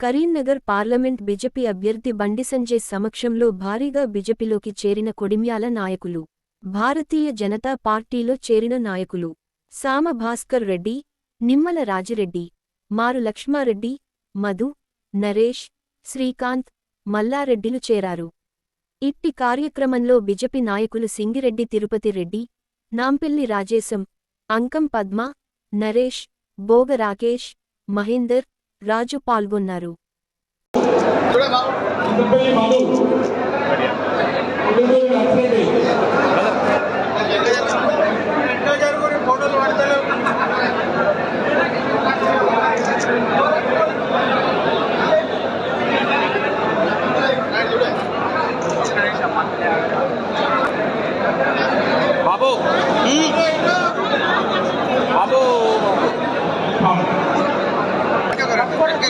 Karimnagar parliament BJP అభ్యర్థి బండి సంజయ్ సమక్షంలో భారీగా బీజేపీలోకి చేరిన కొడిమ్యాల నాయకులు భారతీయ జనతా పార్టీలో చేరిన నాయకులు సామ భాస్కర్ రెడ్డి నిమ్మల రాజిరెడ్డి మారు లక్ష్మారెడ్డి మధు నరేష్ శ్రీకాంత్ మల్లారెడ్డిలు చేరారు. ఇట్టి కార్యక్రమంలో బీజేపీ నాయకులు సింగిరెడ్డి తిరుపతి రెడ్డి నాంపెల్లి రాజేశం అంకం పద్మ నరేష్ బోగ రాకేష్ మహేందర్ రాజు పాల్గొన్నారు.